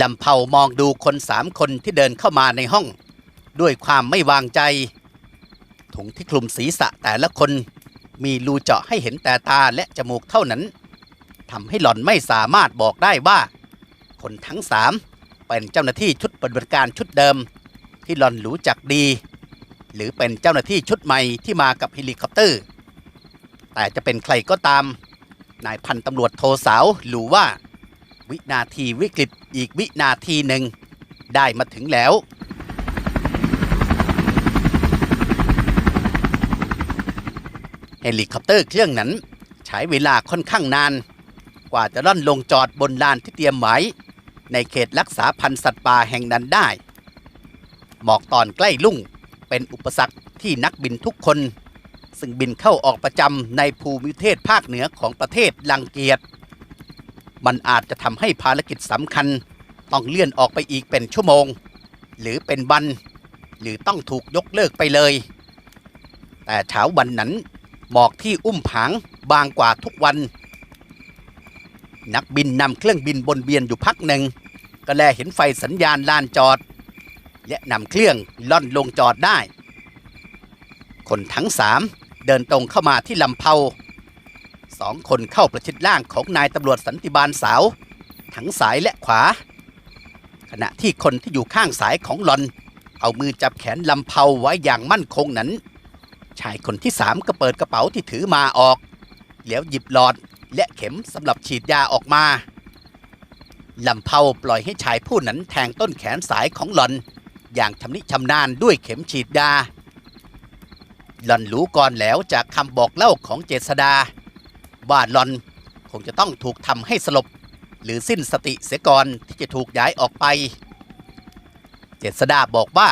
ลำเผามองดูคนสามคนที่เดินเข้ามาในห้อง ด้วยความไม่วางใจ ถุงที่คลุมศีรษะแต่ละคน มีรูเจาะให้เห็นแต่ตาและจมูกเท่านั้นทำให้หล่อนไม่สามารถบอกได้ว่า คนทั้งสามเป็นเจ้าหน้าที่ชุดปฏิบัติการชุดเดิม ที่หล่อนรู้จักดี หรือเป็นเจ้าหน้าที่ชุดใหม่ที่มากับเฮลิคอปเตอร์ แต่จะเป็นใครก็ตามนายพันตำรวจโทสาวหรู้ว่า วินาทีวิกฤตอีกวินาทีหนึ่งได้มาถึงแล้ว เฮลิคอปเตอร์เครื่องนั้นใช้เวลาค่อนข้างนาน กว่าจะล่อนลงจอดบนลานที่เตรียมไว้ในเขตรักษาพันธุ์สัตว์ป่าแห่งนั้นได้ หมอกตอนใกล้ลุ่งเป็นอุปสรรคที่นักบินทุกคน ซึ่งบินเข้าออกประจำในภูมิประเทศภาคเหนือของประเทศลังเกียจ มันอาจจะทำให้ภารกิจสำคัญ ต้องเลื่อนออกไปอีกเป็นชั่วโมง หรือเป็นวัน หรือต้องถูกยกเลิกไปเลย แต่เช้าวันนั้นหมอกที่อุ้มผางบางกว่าทุกวัน นักบินนำเครื่องบินบนเบียนอยู่พักหนึ่ง ก็แลเห็นไฟสัญญาณลานจอด และนำเครื่องล่อนลงจอดได้ คนทั้งสามเดินตรงเข้ามาที่ลำเพา สองคนเข้าประชิดร่างของนายตำรวจสันติบาลสาว ทั้งสายและขวา ขณะที่คนที่อยู่ข้างสายของหลอน เอามือจับแขนลำเพาไว้อย่างมั่นคงนั้น ชายคนที่สามก็เปิดกระเป๋าที่ถือมาออก แล้วหยิบหลอดและเข็มสำหรับฉีดยาออกมาลำเพาปล่อยให้ชายผู้นั้นแทงต้นแขนสายของหลอน อย่างชำนิชำนาญด้วยเข็มฉีดยาหลอนรู้ก่อนแล้วจากคำบอกเล่าของเจษดา ว่าหลอนคงจะต้องถูกทำให้สลบ หรือสิ้นสติเสียก่อนที่จะถูกย้ายออกไป เจษดาบอกว่า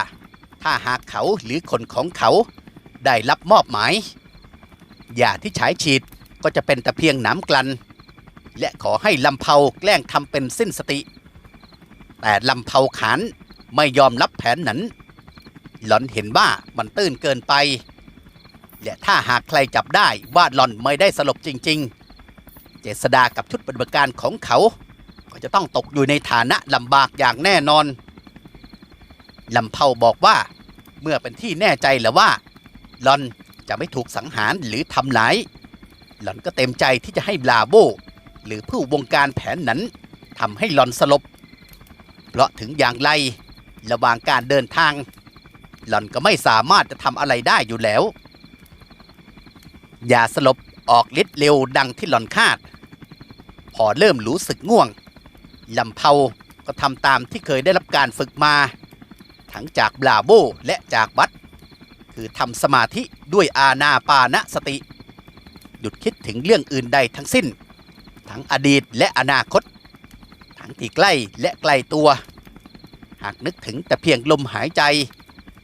ถ้าหากเขาหรือคนของเขาได้รับมอบหมายยาที่ฉายฉีดก็จะเป็นแต่เพียงหน้ำกลัน และขอให้ลำเพาแกล้งทำเป็นสิ้นสติ แต่ลำเพาขานไม่ยอมรับแผนนั้น หลอนเห็นว่ามันตื้นเกินไป และถ้าหากใครจับได้ว่าหลอนไม่ได้สลบจริง ๆ เจษดากับชุดปฏิบัติการของเขา ก็จะต้องตกอยู่ในฐานะลำบากอย่างแน่นอนลำเพาบอกว่า เมื่อเป็นที่แน่ใจแล้วว่าหลอนจะไม่ถูกสังหารหรือทำร้ายหลอนก็เต็มใจที่จะให้ลาโบ หรือผู้วงการแผนนั้นทำให้หลอนสลบ เพราะถึงอย่างไรระหว่างการเดินทาง หลอนก็ไม่สามารถจะทำอะไรได้อยู่แล้ว ยาสลบออกฤทธิ์เร็วดังที่หลอนคาด พอเริ่มรู้สึกง่วงลำเพาก็ทำตามที่เคยได้รับการฝึกมา ทั้งจากบลาโบและจากบัตคือทำสมาธิด้วยอาณาปานสติ หยุดคิดถึงเรื่องอื่นใดทั้งสิ้น ทั้งอดีตและอนาคต ทั้งที่ใกล้และไกลตัว หากนึกถึงแต่เพียงลมหายใจ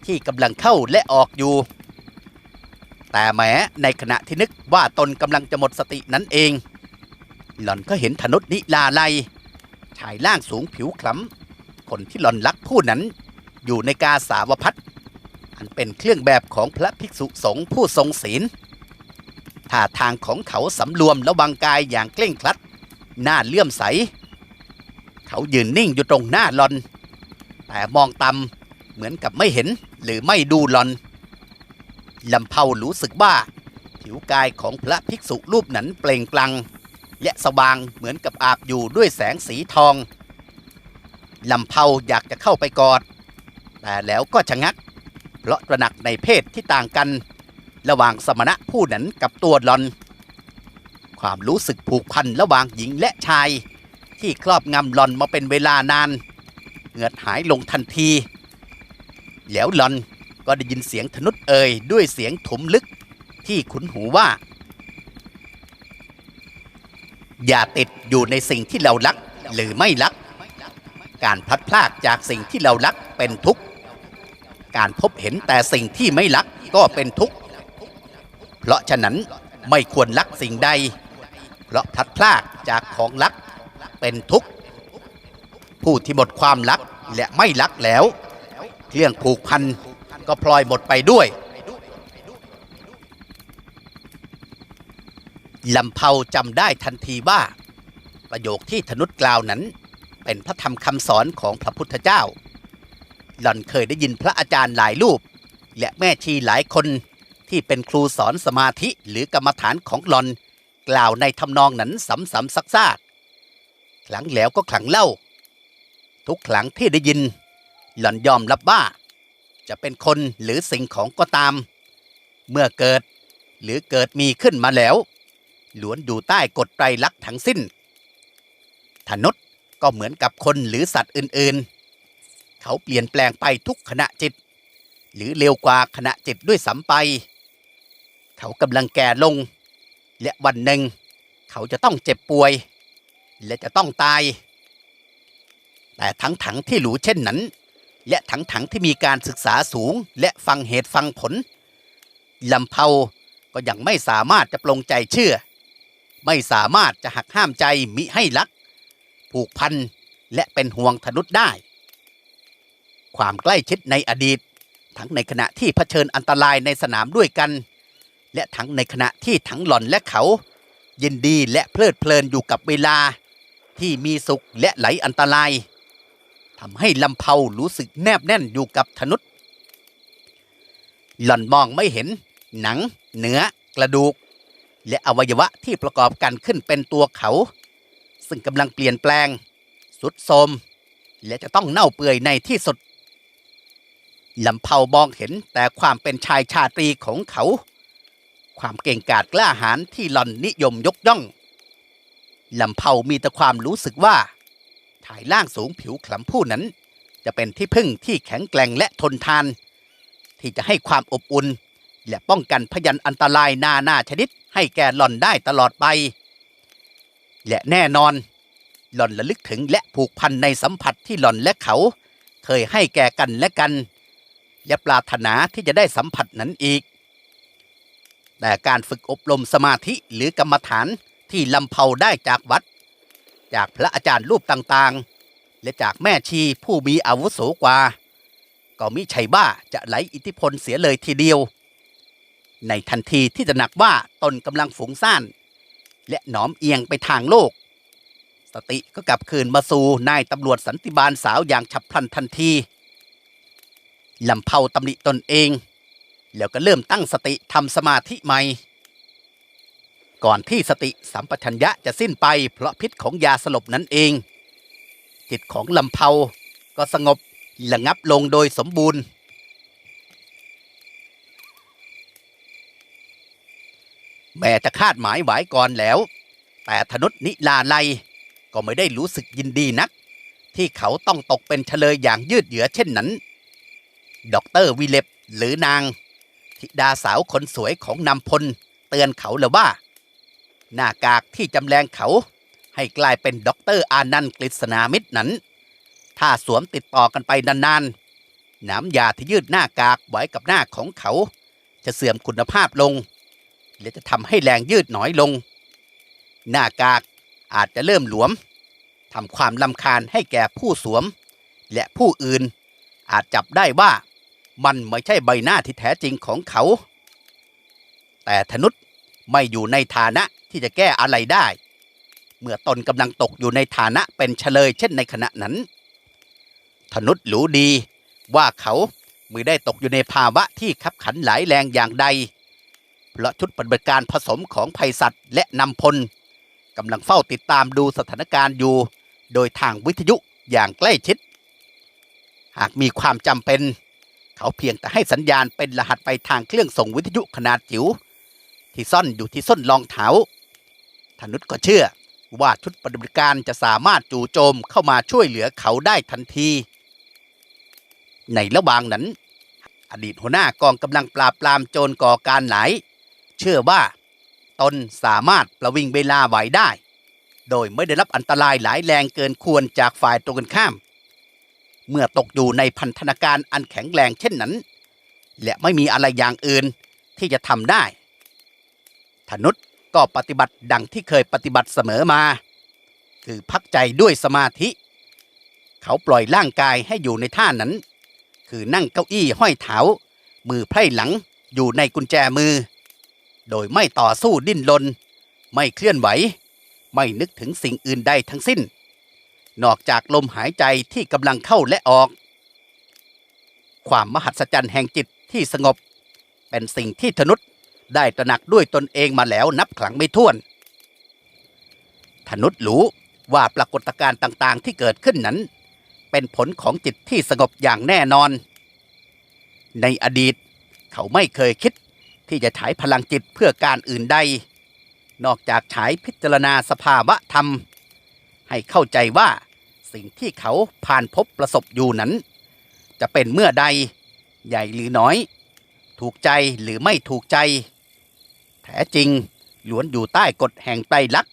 ที่กำลังเข้าและออกอยู่ แต่แม้ในขณะที่นึกว่าตนกำลังจะหมดสตินั้นเอง หล่อนก็เห็นธนุษนิลาไลชายล่างสูงผิวคล้ำคนที่หล่อนรักผู้นั้น อยู่ในกาสาวพัดอันเป็นเครื่องแบบของพระภิกษุสงฆ์ผู้ทรงศีลท่าทางของเขาสำรวมระวังกายอย่างเคร่งครัดหน้าเลื่อมใส เขายืนนิ่งอยู่ตรงหน้าหลอน แต่มองตำเหมือนกับไม่เห็นหรือไม่ดูหลอน ลำเพารู้สึกว่า ผิวกายของพระภิกษุรูปนั้นเปล่งปลัง และสว่างเหมือนกับอาบอยู่ด้วยแสงสีทองลำเพาอยากจะเข้าไปกอด แต่แล้วก็ชะงัก เพราะตระหนักในเพศที่ต่างกัน ระหว่างสมณะผู้นั้นกับตัวหลอน ความรู้สึกผูกพันระหว่างหญิงและชาย ที่ครอบงำหลอนมาเป็นเวลานาน เหงือดหายลงทันที แล้วหลอน ก็ได้ยินเสียงธนุษเอ่ยด้วยเสียงถมลึกที่ขุนหูว่า อย่าติดอยู่ในสิ่งที่เรารักหรือไม่รัก การพลัดพรากจากสิ่งที่เรารักเป็นทุกข์ การพบเห็นแต่สิ่งที่ไม่รักก็เป็นทุกข์ เพราะฉะนั้นไม่ควรรักสิ่งใด เพราะพลัดพรากจากของรักเป็นทุกข์ ผู้ที่หมดความรักและไม่รักแล้ว เครื่องผูกพัน ก็พลอยหมดไปด้วยลำเพาจำได้ทันทีว่า ประโยคที่ธนุษกล่าวนั้น เป็นพระธรรมคำสอนของพระพุทธเจ้า หล่อนเคยได้ยินพระอาจารย์หลายรูป และแม่ชีหลายคนที่เป็นครูสอนสมาธิหรือกรรมฐานของหล่อน กล่าวในทำนองนั้นซ้ำๆซักๆครั้งแล้วก็ครั้งเล่า ทุกครั้งที่ได้ยิน หล่อนยอมรับว่า จะเป็นคนหรือสิ่งของก็ตาม เมื่อเกิดหรือเกิดมีขึ้นมาแล้วล้วนอยู่ใต้กฎไตรลักษณ์ทั้งสิ้นธนุษย์ก็เหมือนกับคนหรือสัตว์อื่นๆ เขาเปลี่ยนแปลงไปทุกขณะจิต หรือเร็วกว่าขณะจิตด้วยซ้ำไป เขากำลังแก่ลง และวันหนึ่ง เขาจะต้องเจ็บป่วย และจะต้องตาย แต่ทั้งๆที่หรูเช่นนั้น และทั้งถังๆที่มีการศึกษาสูงและฟังเหตุฟังผลลำเพาก็ยังไม่สามารถจะปลงใจเชื่อ ไม่สามารถจะหักห้ามใจมิให้รัก ผูกพันและเป็นห่วงธนุษได้ ความใกล้ชิดในอดีต ทั้งในขณะที่เผชิญอันตรายในสนามด้วยกัน และทั้งในขณะที่ทั้งหล่อนและเขา ยินดีและเพลิดเพลินอยู่กับเวลาที่มีสุขและไหลอันตรายำให้ลำเพารู้สึกแนบแน่นอยู่กับธนุษย์หล่อนมองไม่เห็น หนัง เนื้อ กระดูก และอวัยวะที่ประกอบกันขึ้นเป็นตัวเขา ซึ่งกำลังเปลี่ยนแปลง สุดโทมและจะต้องเน่าเปื่อยในที่สุดลำเผามองเห็นแต่ความเป็นชายชาตรีของเขา ความเก่งกาจกล้าหาญที่หล่อนนิยมยกย่องลำเผามีแต่ความรู้สึกว่า ชายล่างสูงผิวขลำผู้นั้น จะเป็นที่พึ่งที่แข็งแกร่งและทนทาน ที่จะให้ความอบอุ่น และป้องกันพยันอันตรายนานาชนิดให้แก่หล่อนได้ตลอดไป และแน่นอน หล่อนระลึกถึงและผูกพันในสัมผัสที่หล่อนและเขา เคยให้แก่กันและกัน และปรารถนาที่จะได้สัมผัสนั้นอีก แต่การฝึกอบรมสมาธิหรือกรรมฐานที่ลำเพาได้จากวัด จากพระอาจารย์รูปต่างๆ และจากแม่ชีผู้มีอาวุโสกว่า ก็มิใช่บ้าจะไหลอิทธิพลเสียเลยทีเดียว ในทันทีที่จะหนักว่าตนกำลังฝูงซ่าน และหนอมเอียงไปทางโลก สติก็กลับคืนมาสู่นายตำรวจสันติบาลสาวอย่างฉับพลันทันทีลำเผาตำหนิตนเอง แล้วก็เริ่มตั้งสติทำสมาธิใหม่ ก่อนที่สติสัมปชัญญะจะสิ้นไปเพราะพิษของยาสลบนั้นเอง จิตของลำเผาก็สงบระงับลงโดยสมบูรณ์ แม้จะคาดหมายไว้ก่อนแล้ว แต่ธนุษนิลาไลยก็ไม่ได้รู้สึกยินดีนัก ที่เขาต้องตกเป็นเฉลยอย่างยืดเยื้อเช่นนั้นด็อกเตอร์วิเลปหรือนาง ธิดาสาวคนสวยของนำพล เตือนเขาแล้วว่า หน้ากากที่จำแรงเขา ให้กลายเป็นด็อกเตอร์อานันต์กฤษณามิตรนั้น ถ้าสวมติดต่อกันไปนานๆ น้ำยาที่ยืดหน้ากากไว้กับหน้าของเขา จะเสื่อมคุณภาพลง และจะทำให้แรงยืดน้อยลง หน้ากากอาจจะเริ่มหลวมทำความลำคาญให้แก่ผู้สวม และผู้อื่นอาจจับได้ว่ามันไม่ใช่ใบหน้าที่แท้จริงของเขา แต่ธนุษไม่อยู่ในฐานะ ที่จะแก้อะไรได้ เมื่อตนกำลังตกอยู่ในฐานะเป็นเฉลยเช่นในขณะนั้นธนุษรู้ดีว่าเขาไม่ได้ตกอยู่ในภาวะที่ขับขันหลายแรงอย่างใด เพราะชุดปฏิบัติการผสมของภัยสัตว์และนำพลกำลังเฝ้าติดตามดูสถานการณ์อยู่ โดยทางวิทยุอย่างใกล้ชิด หากมีความจำเป็น เขาเพียงแต่ให้สัญญาณเป็นรหัสไปทางเครื่องส่งวิทยุขนาดจิ๋วที่ซ่อนอยู่ที่ส้นรองเท้า นุษก็เชื่อ ว่าชุดปฏิบัติการจะสามารถจู่โจมเข้ามาช่วยเหลือเขาได้ทันที ในระหว่างนั้น อดีตหัวหน้ากองกำลังปราบปรามโจรก่อการหลายเชื่อว่า ตนสามารถประวิงเวลาไหวได้ โดยไม่ได้รับอันตรายหลายแรงเกินควรจากฝ่ายตรงกันข้าม เมื่อตกอยู่ในพันธนาการอันแข็งแรงเช่นนั้น และไม่มีอะไรอย่างอื่นที่จะทำได้ธนุษ ก็ปฏิบัติดังที่เคยปฏิบัติเสมอมา คือพักใจด้วยสมาธิ เขาปล่อยร่างกายให้อยู่ในท่านั้น คือนั่งเก้าอี้ห้อยเท้ามือไพร่หลังอยู่ในกุญแจมือ โดยไม่ต่อสู้ดิ้นรนไม่เคลื่อนไหว ไม่นึกถึงสิ่งอื่นใดทั้งสิ้น นอกจากลมหายใจที่กำลังเข้าและออก ความมหัศจรรย์แห่งจิตที่สงบ เป็นสิ่งที่ธนุษ ได้ตระหนักด้วยตนเองมาแล้วนับครั้งไม่ถ้วน ธนุษรู้ว่าปรากฏการณ์ต่างๆ ที่เกิดขึ้นนั้น เป็นผลของจิตที่สงบอย่างแน่นอน ในอดีตเขาไม่เคยคิดที่จะใช้พลังจิตเพื่อการอื่นใด นอกจากใช้พิจารณาสภาวะธรรม ให้เข้าใจว่าสิ่งที่เขาผ่านพบประสบอยู่นั้น จะเป็นเมื่อใด ใหญ่หรือน้อย ถูกใจหรือไม่ถูกใจ แท้จริงล้วนอยู่ใต้กฎแห่งไตรลักษณ์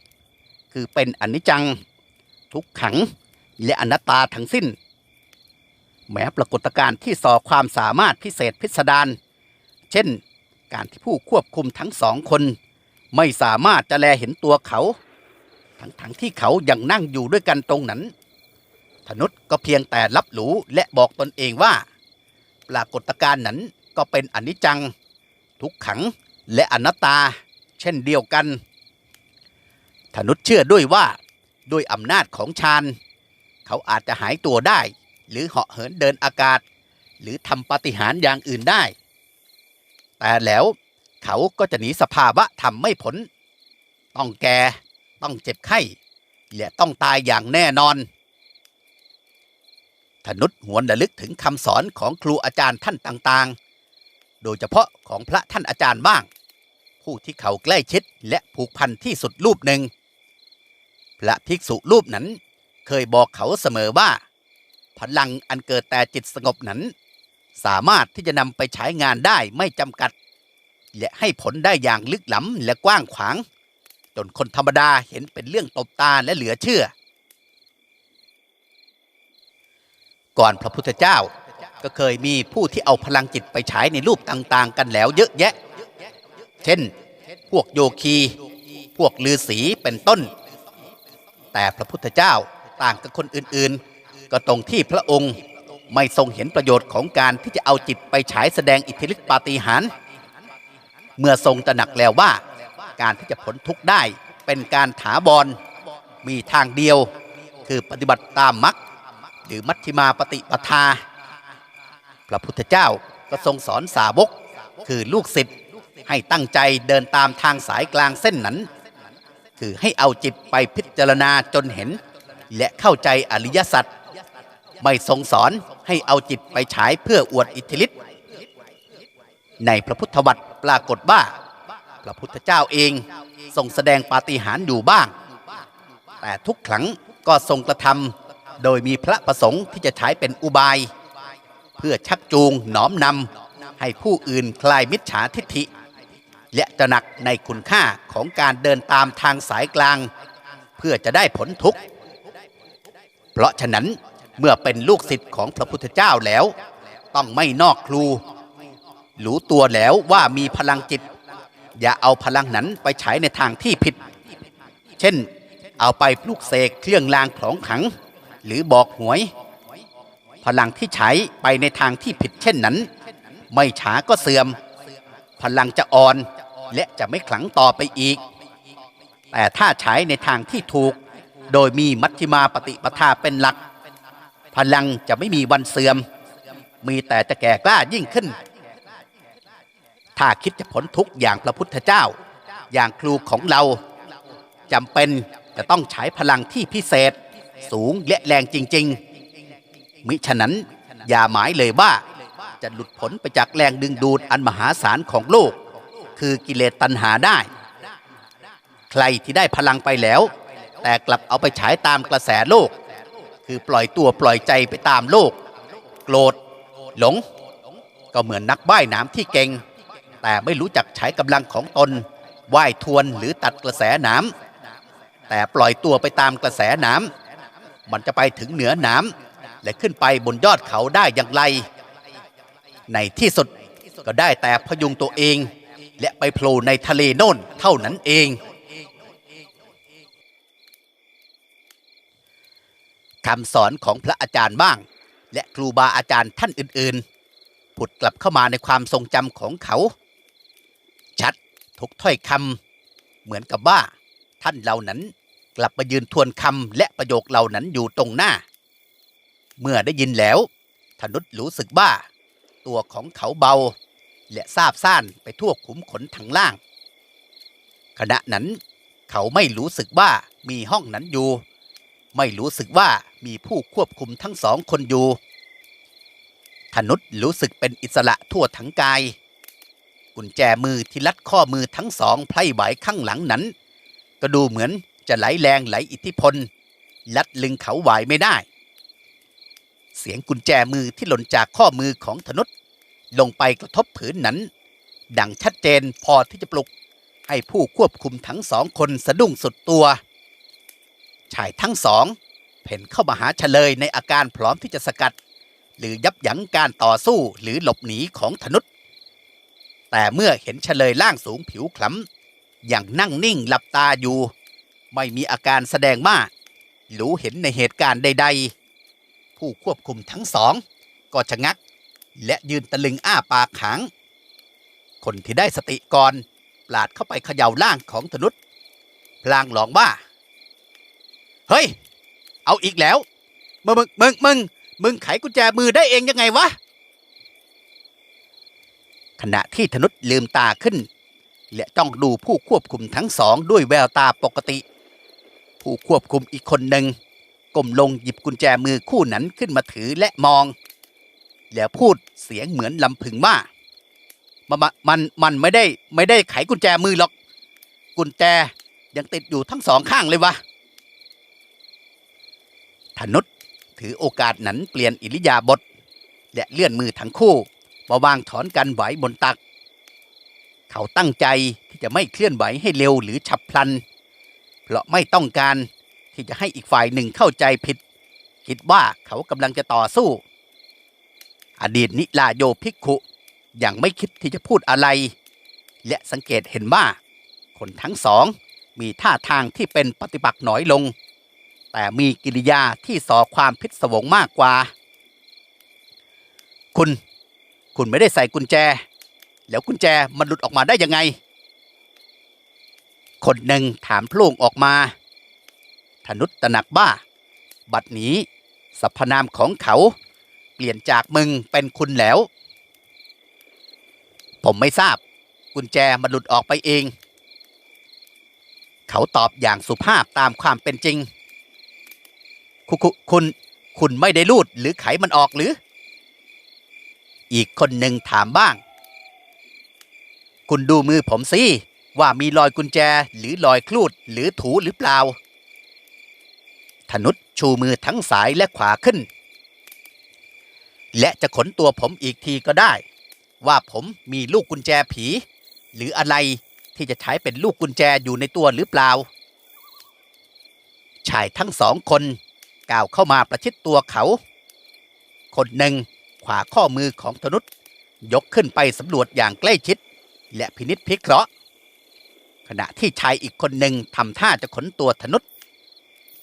คือเป็นอนิจจัง ทุกขัง และอนัตตาทั้งสิ้น แม้ปรากฏการณ์ที่ส่อความสามารถพิเศษพิสดารเช่น การที่ผู้ควบคุมทั้งสองคน ไม่สามารถจะแลเห็นตัวเขา ทั้งๆทที่เขายังนั่งอยู่ด้วยกันตรงนั้นธนุษก็เพียงแต่รับรู้และบอกตนเองว่า ปรากฏการณ์นั้นก็เป็นอนิจจัง ทุกขัง และอนัตตา เช่นเดียวกัน ธนุษเชื่อด้วยว่าด้วยอำนาจของฌานเขาอาจจะหายตัวได้ หรือเหาะเหินเดินอากาศ หรือทำปฏิหารอย่างอื่นได้ แต่แล้วเขาก็จะหนีสภาวะทำไม่พ้นต้องแก่ต้องเจ็บไข้และต้องตายอย่างแน่นอนธนุษหวนระลึกถึงคำสอนของครูอาจารย์ท่านต่างๆ โดยเฉพาะของพระท่านอาจารย์บ้าง ผู้ที่เขาใกล้ชิดและผูกพันที่สุดรูปหนึ่ง พระภิกษุรูปนั้นเคยบอกเขาเสมอว่า พลังอันเกิดแต่จิตสงบนั้น สามารถที่จะนำไปใช้งานได้ไม่จำกัด และให้ผลได้อย่างลึกล้ำและกว้างขวาง จนคนธรรมดาเห็นเป็นเรื่องตบตาและเหลือเชื่อ ก่อนพระพุทธเจ้าก็เคยมีผู้ที่เอาพลังจิตไปใช้ในรูปต่าง ๆ กันแล้วเยอะแยะ เช่น พวกโยคี พวกลือสีเป็นต้น แต่พระพุทธเจ้าต่างกับคนอื่นๆ ก็ตรงที่พระองค์ไม่ทรงเห็นประโยชน์ของการที่จะเอาจิตไปฉายแสดงอิทธิฤทธิปาฏิหาริย์เมื่อทรงตระหนักแล้วว่า การที่จะพ้นทุกข์ได้เป็นการถาวรมีทางเดียวคือปฏิบัติตามมรรคหรือมัชฌิมาปฏิปทา พระพุทธเจ้าก็ทรงสอนสาวกคือลูกศิษย์ ให้ตั้งใจเดินตามทางสายกลางเส้นนั้น คือให้เอาจิตไปพิจารณาจนเห็น และเข้าใจอริยสัจไม่ทรงสอนให้เอาจิตไปฉายเพื่ออวดอิทธิฤทธิ์ในพระพุทธวัตรปรากฏว่าพระพุทธเจ้าเองทรงแสดงปาฏิหาริย์อยู่บ้าง แต่ทุกครั้งก็ทรงกระทำโดยมีพระประสงค์ที่จะใช้เป็นอุบาย เพื่อชักจูงหนอมนำให้ผู้อื่นคลายมิจฉาทิฏฐิ และตระหนักในคุณค่าของการเดินตามทางสายกลาง เพื่อจะได้ผลทุกข์ เพราะฉะนั้นเมื่อเป็นลูกศิษย์ของพระพุทธเจ้าแล้ว ต้องไม่นอกครู รู้ตัวแล้วว่ามีพลังจิต อย่าเอาพลังนั้นไปใช้ในทางที่ผิด เช่น เอาไปปลุกเสกเครื่องรางของขัง หรือบอกหวย พลังที่ใช้ไปในทางที่ผิดเช่นนั้น ไม่ช้าก็เสื่อมพลังจะอ่อน และจะไม่ขลังต่อไปอีก แต่ถ้าใช้ในทางที่ถูก โดยมีมัชฌิมาปฏิปทาเป็นหลัก พลังจะไม่มีวันเสื่อม มีแต่จะแก่กล้ายิ่งขึ้น ถ้าคิดจะพ้นทุกอย่างพระพุทธเจ้า อย่างครูของเราจำเป็นจะต้องใช้พลังที่พิเศษ สูงและแรงจริง ๆ มิฉะนั้นอย่าหมายเลยว่าจะหลุดพ้นไปจากแรงดึงดูดอันมหาศาลของโลก คือกิเลสตัณหาได้ ใครที่ได้พลังไปแล้ว แต่กลับเอาไปฉายตามกระแสโลก คือปล่อยตัวปล่อยใจไปตามโลก โกรธหลง ก็เหมือนนักว่ายน้ำที่เก่ง แต่ไม่รู้จักใช้กำลังของตนว่ายทวนหรือตัดกระแสน้ำแต่ปล่อยตัวไปตามกระแสน้ำมันจะไปถึงเหนือน้ำและขึ้นไปบนยอดเขาได้อย่างไร ในที่สุดก็ได้แต่พยุงตัวเอง และไปโผล่ในทะเลโน่นเท่านั้นเอง คำสอนของพระอาจารย์บ้าง และครูบาอาจารย์ท่านอื่นๆ ผุดกลับเข้ามาในความทรงจำของเขา ชัดทุกถ้อยคำเหมือนกับว่า ท่านเหล่านั้นกลับมายืนทวนคำและประโยคเหล่านั้นอยู่ตรงหน้า เมื่อได้ยินแล้วธนุษรู้สึกว่า ตัวของเขาเบา และซาบซ่านไปทั่วขุมขนทั้งล่าง ขณะนั้นเขาไม่รู้สึกว่ามีห้องนั้นอยู่ ไม่รู้สึกว่ามีผู้ควบคุมทั้งสองคนอยู่ธนุษรู้สึกเป็นอิสระทั่วทั้งกาย กุญแจมือที่ลัดข้อมือทั้งสองไพร่ไหวข้างหลังนั้น ก็ดูเหมือนจะไหลแรงไหลอิทธิพล ลัดลึงเขาไหวไม่ได้ เสียงกุญแจมือที่หล่นจากข้อมือของธนุษ ลงไปกระทบผืนนั้น ดังชัดเจนพอที่จะปลุก ให้ผู้ควบคุมทั้งสองคนสะดุ้งสุดตัว ชายทั้งสองเพ่นเข้ามาหาเฉลยในอาการพร้อมที่จะสกัด หรือยับยั้งการต่อสู้หรือหลบหนีของธนุษแต่เมื่อเห็นเฉลยล่างสูงผิวคล้ำอย่างนั่งนิ่งหลับตาอยู่ ไม่มีอาการแสดงมากรู้เห็นในเหตุการณ์ใด ๆ ผู้ควบคุมทั้งสอง ก็ชะงัก และยืนตะลึงอ้าปากขางคนที่ได้สติก่อนปลาดเข้าไปเขย่าล่างของธนุษพลางหลองว่า เฮ้ย เอาอีกแล้วมึงมึงมึงมึงมึงไขกุญแจมือได้เองยังไงวะ ขณะที่ธนุษลืมตาขึ้น และจ้องดูผู้ควบคุมทั้งสองด้วยแววตาปกติ ผู้ควบคุมอีกคนหนึ่งก้มลงหยิบกุญแจมือคู่นั้นขึ้นมาถือและมอง แล้วพูดเสียงเหมือนลำพึงว่ามันมันมันไม่ได้ไม่ได้ไขกุญแจมือหรอก กุญแจยังติดอยู่ทั้งสองข้างเลยวะธนุษถือโอกาสนั้นเปลี่ยนอิริยาบถและเลื่อนมือทั้งคู่มาวางถอนกันไหวบนตัก เขาตั้งใจที่จะไม่เคลื่อนไหวให้เร็วหรือฉับพลัน เพราะไม่ต้องการที่จะให้อีกฝ่ายหนึ่งเข้าใจผิด คิดว่าเขากำลังจะต่อสู้ อดีตนิลาโยภิกขุยังไม่คิดที่จะพูดอะไร และสังเกตเห็นว่า คนทั้งสองมีท่าทางที่เป็นปฏิปักษ์น้อยลง แต่มีกิริยาที่ส่อความพิศวงมากกว่า คุณ คุณไม่ได้ใส่กุญแจ แล้วกุญแจมันหลุดออกมาได้ยังไง คนหนึ่งถามพลุงออกมา ธนุษตะหนักบ้า บัดนี้สรรพนามของเขา ปลี่ยนจากมึงเป็นคุณแล้ว ผมไม่ทราบ กุญแจมันหลุดออกไปเอง เขาตอบอย่างสุภาพตามความเป็นจริง คุคุคุณคุณไม่ได้ลูดหรือไขมันออกหรือ อีกคนหนึ่งถามบ้าง คุณดูมือผมสิว่ามีรอยกุญแจหรือรอยคลูดหรือถูหรือเปล่าธนุษชูมือทั้งสายและขวาขึ้น และจะขนตัวผมอีกทีก็ได้ ว่าผมมีลูกกุญแจผี หรืออะไรที่จะใช้เป็นลูกกุญแจอยู่ในตัวหรือเปล่า ชายทั้งสองคนก้าวเข้ามาประชิดตัวเขา คนหนึ่งขวาข้อมือของธนุษยกขึ้นไปสำรวจอย่างใกล้ชิด และพินิษพิเคราะห์ ขณะที่ชายอีกคนหนึ่งทำท่าจะขนตัวธนุษ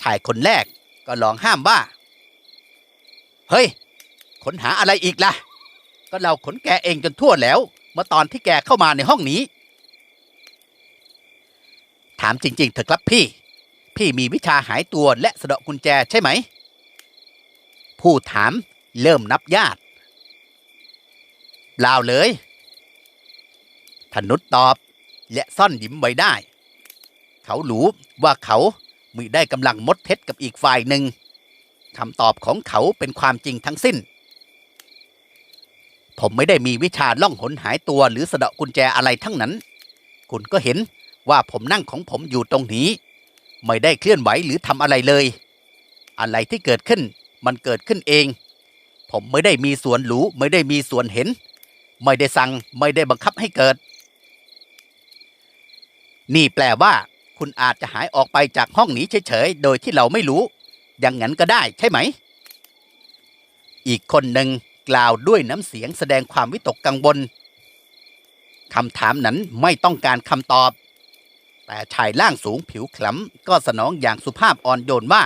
ชายคนแรกก็ลองห้ามว่า เฮ้ย นหาอะไรอีกล่ะ ก็เราขนแกเองจนทั่วแล้ว เมื่อตอนที่แกเข้ามาในห้องนี้ ถามจริง ๆ เถอะครับพี่ พี่มีวิชาหายตัวและสะเดาะกุญแจใช่ไหม ผู้ถามเริ่มนับญาติล่าเลยธนุษตอบและซ่อนยิ้มไว้ได้ เขารู้ว่าเขามิได้กำลังมดเท็จกับอีกฝ่ายหนึ่งคำตอบของเขาเป็นความจริงทั้งสิ้น ผมไม่ได้มีวิชาล่องหนหายตัวหรือสะเดาะกุญแจอะไรทั้งนั้น คุณก็เห็นว่าผมนั่งของผมอยู่ตรงนี้ ไม่ได้เคลื่อนไหวหรือทำอะไรเลย อะไรที่เกิดขึ้นมันเกิดขึ้นเอง ผมไม่ได้มีส่วนรู้ไม่ได้มีส่วนเห็น ไม่ได้สั่งไม่ได้บังคับให้เกิด นี่แปลว่า คุณอาจจะหายออกไปจากห้องนี้เฉยๆโดยที่เราไม่รู้ อย่างนั้นก็ได้ใช่ไหม อีกคนหนึ่ง กล่าวด้วยน้ำเสียงแสดงความวิตกกังวลคำถามนั้นไม่ต้องการคำตอบ แต่ชายล่างสูงผิวคล้ำก็สนองอย่างสุภาพอ่อนโยนว่า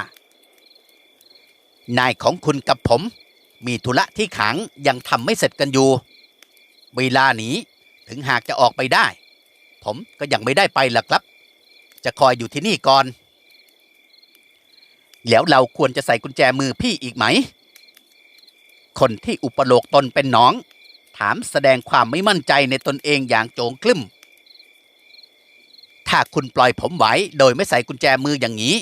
นายของคุณกับผม มีธุระที่ขังยังทำไม่เสร็จกันอยู่ เวลานี้ถึงหากจะออกไปได้ ผมก็ยังไม่ได้ไปหรอกครับ จะคอยอยู่ที่นี่ก่อน แล้วเราควรจะใส่กุญแจมือพี่อีกไหม คนที่อุปโลกตนเป็นน้อง ถามแสดงความไม่มั่นใจในตนเองอย่างโจงคลึ่ม ถ้าคุณปล่อยผมไว้โดยไม่ใส่กุญแจมืออย่างนี้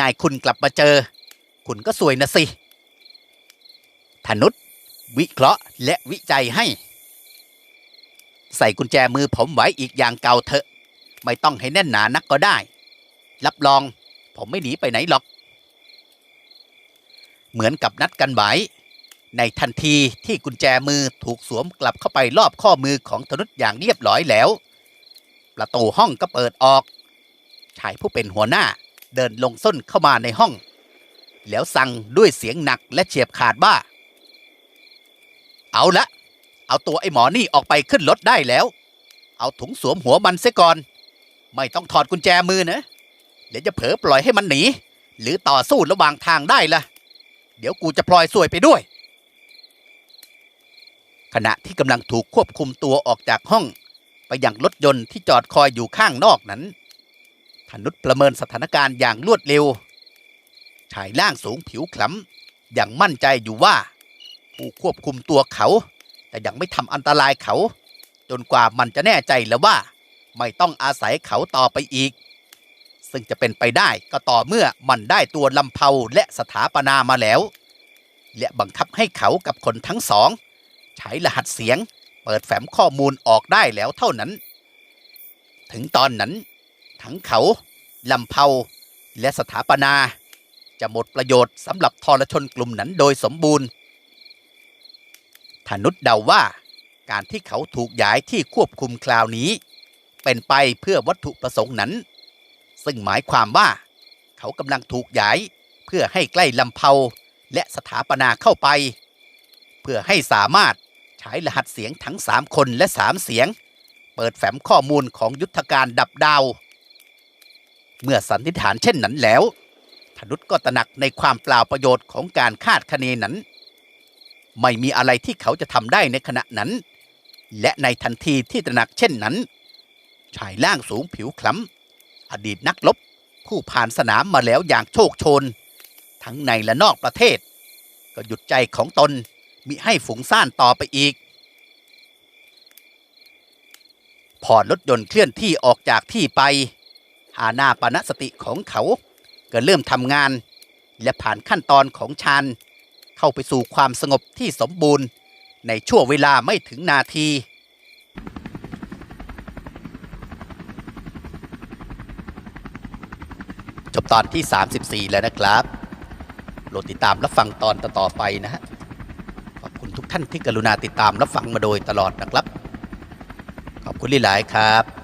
นายคุณกลับมาเจอ คุณก็สวยนะสิธนุษวิเคราะห์และวิจัยให้ ใส่กุญแจมือผมไว้อีกอย่างเก่าเถอะ ไม่ต้องให้แน่นหนานักก็ได้ รับรองผมไม่หนีไปไหนหรอก เหมือนกับนัดกันไว้ ในทันทีที่กุญแจมือถูกสวมกลับเข้าไปรอบข้อมือของธนุษอย่างเรียบร้อยแล้ว ประตูห้องก็เปิดออก ชายผู้เป็นหัวหน้าเดินลงส้นเข้ามาในห้อง แล้วสั่งด้วยเสียงหนักและเฉียบขาดว่า เอาละ เอาตัวไอ้หมอนี่ออกไปขึ้นรถได้แล้ว เอาถุงสวมหัวมันเสียก่อน ไม่ต้องถอดกุญแจมือนะ เดี๋ยวจะเผลอปล่อยให้มันหนี หรือต่อสู้ระหว่างทางได้ละเดี๋ยวกูจะพลอยสวยไปด้วย ขณะที่กำลังถูกควบคุมตัวออกจากห้อง ไปยังรถยนต์ที่จอดคอยอยู่ข้างนอกนั้นธนุษประเมินสถานการณ์อย่างรวดเร็ว ชายล่างสูงผิวคล้ำอย่างมั่นใจอยู่ว่า ผู้ควบคุมตัวเขา แต่ยังไม่ทำอันตรายเขา จนกว่ามันจะแน่ใจแล้วว่า ไม่ต้องอาศัยเขาต่อไปอีก ซึ่งจะเป็นไปได้ก็ต่อเมื่อมันได้ตัวลำเพาและสถาปนามาแล้ว และบังคับให้เขากับคนทั้งสอง ใช้รหัสเสียง เปิดแฟ้มข้อมูลออกได้แล้วเท่านั้น ถึงตอนนั้น ทั้งเขาลำเพาและสถาปนา จะหมดประโยชน์สำหรับทรชนกลุ่มนั้นโดยสมบูรณ์ธนุษเดาว่าการที่เขาถูกย้ายที่ควบคุมคราวนี้ เป็นไปเพื่อวัตถุประสงค์นั้น ซึ่งหมายความว่า เขากำลังถูกย้ายเพื่อให้ใกล้ลำเพาและสถาปนาเข้าไป เพื่อให้สามารถ ใช้รหัสเสียงทั้งสามคนและสามเสียง เปิดแฟ้มข้อมูลของยุทธการดับดาว เมื่อสันนิษฐานเช่นนั้นแล้วธนุษก็ตระหนักในความเปล่าประโยชน์ของการคาดคะเนนั้น ไม่มีอะไรที่เขาจะทำได้ในขณะนั้น และในทันทีที่ตระหนักเช่นนั้น ชายล่างสูงผิวคล้ำอดีตนักรบผู้ผ่านสนามมาแล้วอย่างโชคโชน ทั้งในและนอกประเทศ ก็หยุดใจของตน มิให้ฝูงซ่านต่อไปอีก พอรถยนต์เคลื่อนที่ออกจากที่ไป อาณาปณสติของเขา ก็เริ่มทำงาน และผ่านขั้นตอนของฌานเข้าไปสู่ความสงบที่สมบูรณ์ ในช่วงเวลาไม่ถึงนาทีจบตอนที่ 34 แล้วนะครับโปรดติดตามรับฟังตอนต่อๆไปนะฮะ ท่านที่กรุณาติดตามรับฟังมาโดยตลอดนะครับ ขอบคุณหลายครับ